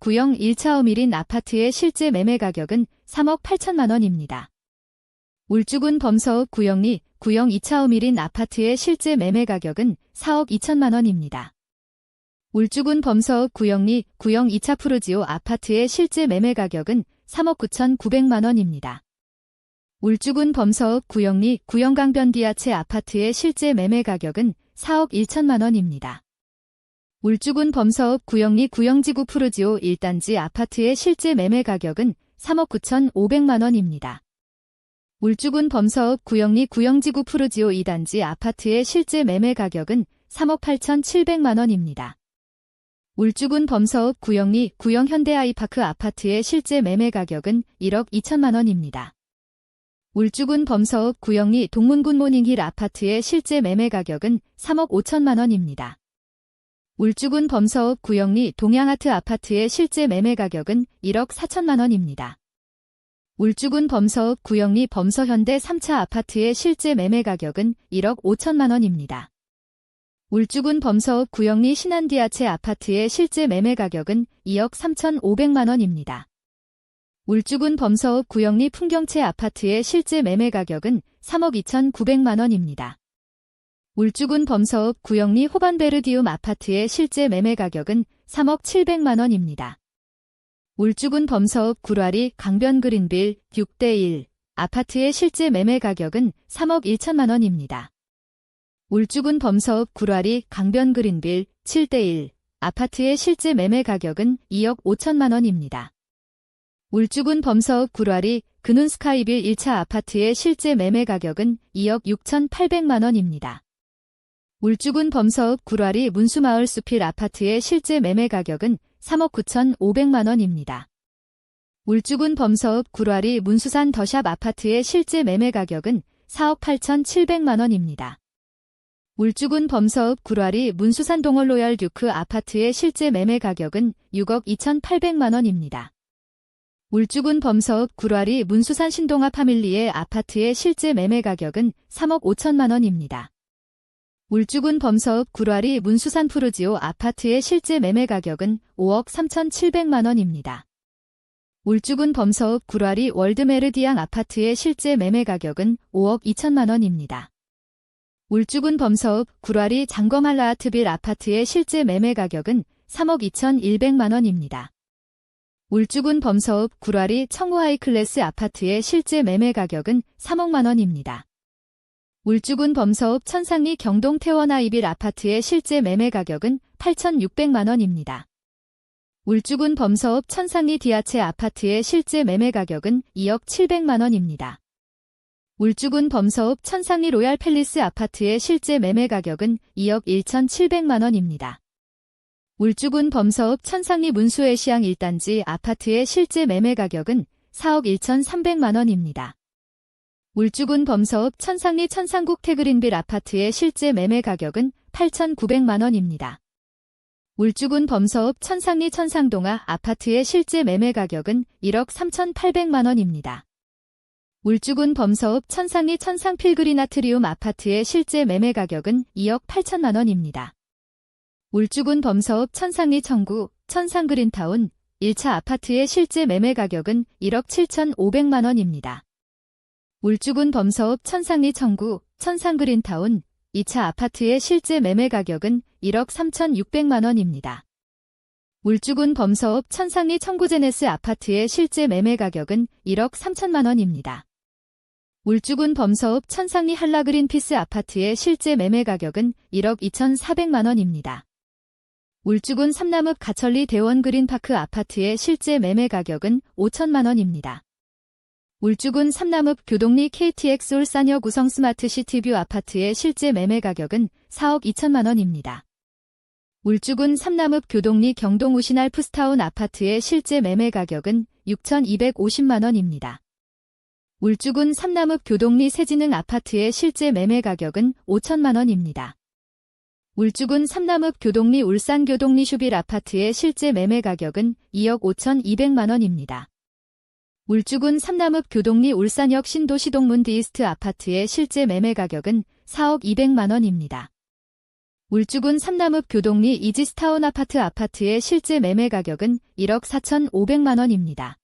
구영 1차 어밀인 아파트의 실제 매매 가격은 3억 8천만 원입니다. 울주군 범서읍 구영리 구영 2차 어밀인 아파트의 실제 매매 가격은 4억 2천만 원입니다. 울주군 범서읍 구영리 구영 2차 푸르지오 아파트의 실제 매매 가격은 3억 9천 9백만 원입니다. 울주군 범서읍 구영리 구영강변 디아체 아파트의 실제 매매 가격은 4억 1천만 원입니다. 울주군 범서읍 구영리 구영지구 푸르지오 1단지 아파트의 실제 매매 가격은 3억 9천 5백만 원입니다. 울주군 범서읍 구영리 구영지구 푸르지오 2단지 아파트의 실제 매매 가격은 3억 8천 7백만 원입니다. 울주군 범서읍 구영리 구영 현대아이파크 아파트의 실제 매매 가격은 1억 2천만 원입니다. 울주군 범서읍 구영리 동문군 모닝힐 아파트의 실제 매매 가격은 3억 5천만 원입니다. 울주군 범서읍 구영리 동양아트 아파트의 실제 매매 가격은 1억 4천만 원입니다. 울주군 범서읍 구영리 범서현대 3차 아파트의 실제 매매 가격은 1억 5천만 원입니다. 울주군 범서읍 구영리 신안디아체 아파트의 실제 매매 가격은 2억 3천 5백만 원입니다. 울주군 범서읍 구영리 풍경채 아파트의 실제 매매 가격은 3억 2천 9백만 원입니다. 울주군 범서읍 구영리 호반베르디움 아파트의 실제 매매 가격은 3억 7백만 원입니다. 울주군 범서읍 구라리 강변 그린빌 6대1 아파트의 실제 매매 가격은 3억 1천만 원입니다. 울주군 범서읍 구라리 강변 그린빌 7대1 아파트의 실제 매매 가격은 2억 5천만 원입니다. 울주군 범서읍 구라리 근운스카이빌 1차 아파트의 실제 매매 가격은 2억 6천 8백만 원입니다. 울주군 범서읍 구라리 문수마을 수필 아파트의 실제 매매 가격은 3억 9천 5백만 원입니다. 울주군 범서읍 구라리 문수산 더샵 아파트의 실제 매매 가격은 4억 8천 7백만 원입니다. 울주군 범서읍 구라리 문수산 동월 로얄 듀크 아파트의 실제 매매 가격은 6억 2천 8백만 원입니다. 울주군 범서읍 구라리 문수산 신동아 파밀리의 아파트의 실제 매매 가격은 3억 5천만 원입니다. 울주군 범서읍 구라리 문수산 푸르지오 아파트의 실제 매매 가격은 5억 3천 7백만 원입니다. 울주군 범서읍 구라리 월드메르디앙 아파트의 실제 매매 가격은 5억 2천만 원입니다. 울주군 범서읍 구라리 장검할라아트빌 아파트의 실제 매매 가격은 3억 2천 1백만 원입니다. 울주군 범서읍 구라리 청우하이클래스 아파트의 실제 매매 가격은 3억만 원입니다. 울주군 범서읍 천상리 경동 태원아이빌 아파트의 실제 매매 가격은 8,600만 원입니다. 울주군 범서읍 천상리 디아체 아파트의 실제 매매 가격은 2억 700만 원입니다. 울주군 범서읍 천상리 로얄 팰리스 아파트의 실제 매매 가격은 2억 1,700만 원입니다. 울주군 범서읍 천상리 문수의시향 1단지 아파트의 실제 매매 가격은 4억 1,300만 원입니다. 울주군 범서읍 천상리 천상국 태그린빌 아파트의 실제 매매 가격은 8,900만 원입니다. 울주군 범서읍 천상리 천상동아 아파트의 실제 매매 가격은 1억 3,800만 원입니다. 울주군 범서읍 천상리 천상 필그리나트리움 아파트의 실제 매매 가격은 2억 8천만 원입니다. 울주군 범서읍 천상리 청구 천상그린타운 1차 아파트의 실제 매매 가격은 1억 7천5백만 원입니다. 울주군 범서읍 천상리 청구 천상그린타운 2차 아파트의 실제 매매 가격은 1억 3천6백만 원입니다. 울주군 범서읍 천상리 청구제네스 아파트의 실제 매매 가격은 1억 3천만 원입니다. 울주군 범서읍 천상리 한라그린피스 아파트의 실제 매매 가격은 1억 2천4백만 원입니다. 울주군 삼남읍 가천리 대원그린파크 아파트의 실제 매매 가격은 5천만 원입니다. 울주군 삼남읍 교동리 KTX 울산여 구성 스마트 시티뷰 아파트의 실제 매매 가격은 4억 2천만 원입니다. 울주군 삼남읍 교동리 경동 우신알 푸스타운 아파트의 실제 매매 가격은 6,250만 원입니다. 울주군 삼남읍 교동리 새진흥 아파트의 실제 매매 가격은 5천만 원입니다. 울주군 삼남읍 교동리 울산 교동리 슈빌 아파트의 실제 매매 가격은 2억 5,200만 원입니다. 울주군 삼남읍 교동리 울산역 신도시동문 디이스트 아파트의 실제 매매 가격은 4억 200만원입니다. 울주군 삼남읍 교동리 이지스타운 아파트 아파트의 실제 매매 가격은 1억 4,500만원입니다.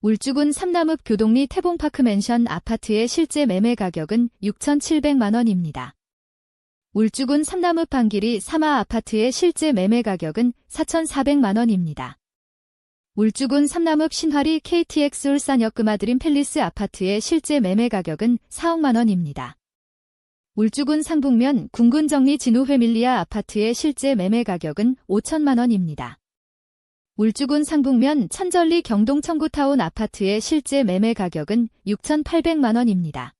울주군 삼남읍 교동리 태봉파크 맨션 아파트의 실제 매매 가격은 6,700만원입니다. 울주군 삼남읍 방길이 사마 아파트의 실제 매매 가격은 4,400만원입니다. 울주군 삼남읍 신화리 KTX 울산 역 금아드림 팰리스 아파트의 실제 매매 가격은 4억만 원입니다. 울주군 상북면 군군정리 진우 회밀리아 아파트의 실제 매매 가격은 5천만 원입니다. 울주군 상북면 천절리 경동 청구타운 아파트의 실제 매매 가격은 6,800만 원입니다.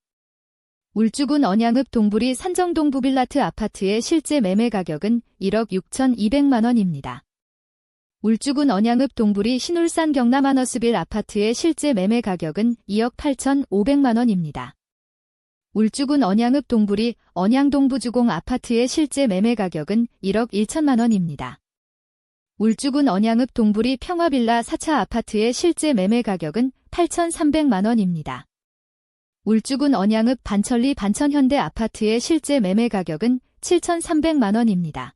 울주군 언양읍 동부리 산정동 부빌라트 아파트의 실제 매매 가격은 1억 6,200만 원입니다. 울주군 언양읍 동부리 신울산 경남 아너스빌 아파트의 실제 매매 가격은 2억 8,500만원입니다. 울주군 언양읍 동부리 언양동부주공 아파트의 실제 매매 가격은 1억 1천만원입니다. 울주군 언양읍 동부리 평화빌라 4차 아파트의 실제 매매 가격은 8,300만원입니다. 울주군 언양읍 반천리 반천현대 아파트의 실제 매매 가격은 7,300만원입니다.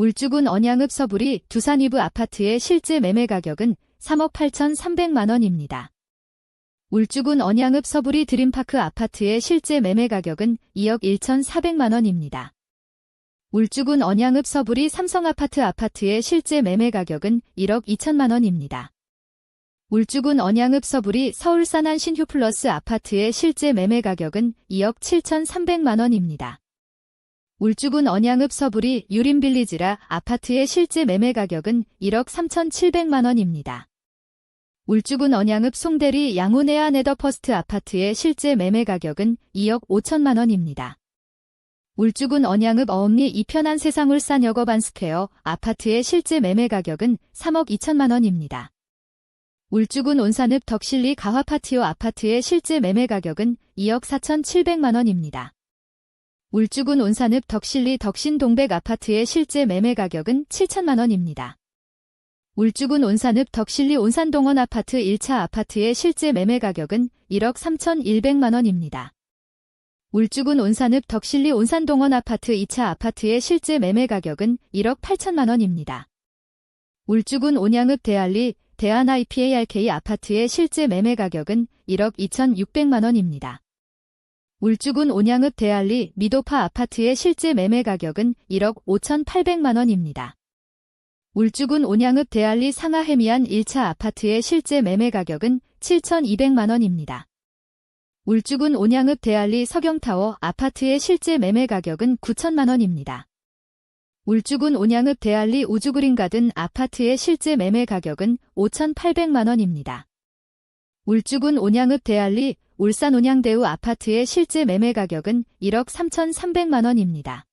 울주군 언양읍 서부리 두산 이브 아파트의 실제 매매 가격은 3억 8,300만 원입니다. 울주군 언양읍 서부리 드림파크 아파트의 실제 매매 가격은 2억 1,400만 원입니다. 울주군 언양읍 서부리 삼성아파트 아파트의 실제 매매 가격은 1억 2천만 원입니다. 울주군 언양읍 서부리 서울 산안 신휴플러스 아파트의 실제 매매 가격은 2억 7,300만 원입니다. 울주군 언양읍 서부리 유림빌리지라 아파트의 실제 매매 가격은 1억 3,700만 원입니다. 울주군 언양읍 송대리 양호네아 네더퍼스트 아파트의 실제 매매 가격은 2억 5천만 원입니다. 울주군 언양읍 어음리 이편한 세상 울산 여거반 스퀘어 아파트의 실제 매매 가격은 3억 2천만 원입니다. 울주군 온산읍 덕실리 가화파티오 아파트의 실제 매매 가격은 2억 4,700만 원입니다. 울주군 온산읍 덕실리 덕신동백 아파트의 실제 매매 가격은 7천만 원입니다. 울주군 온산읍 덕실리 온산동원 아파트 1차 아파트의 실제 매매 가격은 1억 3,100만 원입니다. 울주군 온산읍 덕실리 온산동원 아파트 2차 아파트의 실제 매매 가격은 1억 8천만 원입니다. 울주군 온양읍 대알리 대한 IPARK 아파트의 실제 매매 가격은 1억 2,600만 원입니다. 울주군 온양읍 대알리 미도파 아파트의 실제 매매 가격은 1억 5,800만 원입니다. 울주군 온양읍 대알리 상하해미안 1차 아파트의 실제 매매 가격은 7,200만 원입니다. 울주군 온양읍 대알리 서경타워 아파트의 실제 매매 가격은 9천만 원입니다. 울주군 온양읍 대알리 우주그린 가든 아파트의 실제 매매 가격은 5,800만 원입니다. 울주군 온양읍 대알리 울산 온양대우 아파트의 실제 매매 가격은 1억 3,300만 원입니다.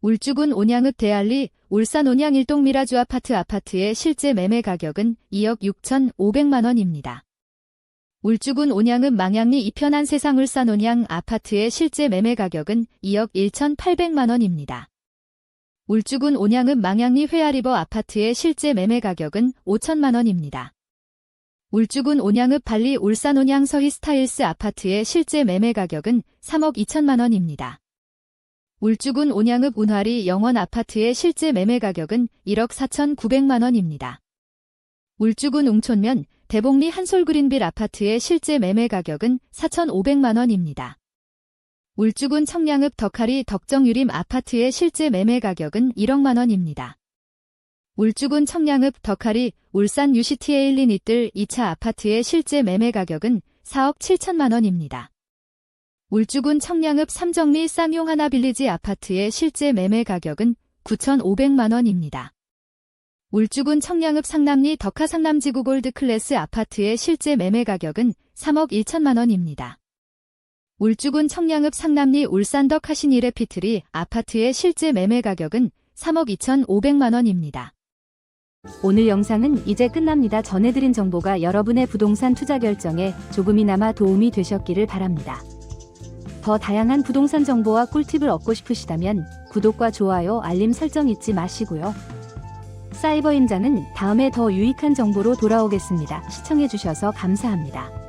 울주군 온양읍 대알리 울산 온양 일동 미라주 아파트 아파트의 실제 매매 가격은 2억 6,500만 원입니다. 울주군 온양읍 망양리 이편한 세상 울산 온양 아파트의 실제 매매 가격은 2억 1,800만 원입니다. 울주군 온양읍 망양리 회아리버 아파트의 실제 매매 가격은 5천만 원입니다. 울주군 온양읍 발리 울산 온양 서희 스타일스 아파트의 실제 매매 가격은 3억 2천만 원입니다. 울주군 온양읍 운화리 영원 아파트의 실제 매매 가격은 1억 4천9백만 원입니다. 울주군 웅촌면 대봉리 한솔그린빌 아파트의 실제 매매 가격은 4천5백만 원입니다. 울주군 청량읍 덕하리 덕정유림 아파트의 실제 매매 가격은 1억만 원입니다. 울주군 청량읍 덕하리 울산 UCT에 일린 이뜰 2차 아파트의 실제 매매 가격은 4억 7천만 원입니다. 울주군 청량읍 삼정리 쌍용 하나빌리지 아파트의 실제 매매 가격은 9,500만 원입니다. 울주군 청량읍 상남리 덕하 상남지구 골드 클래스 아파트의 실제 매매 가격은 3억 1천만 원입니다. 울주군 청량읍 상남리 울산덕 하신이레피트리 아파트의 실제 매매 가격은 3억 2,500만 원입니다. 오늘 영상은 이제 끝납니다. 전해드린 정보가 여러분의 부동산 투자 결정에 조금이나마 도움이 되셨기를 바랍니다. 더 다양한 부동산 정보와 꿀팁을 얻고 싶으시다면 구독과 좋아요, 알림 설정 잊지 마시고요. 사이버 임장은 다음에 더 유익한 정보로 돌아오겠습니다. 시청해주셔서 감사합니다.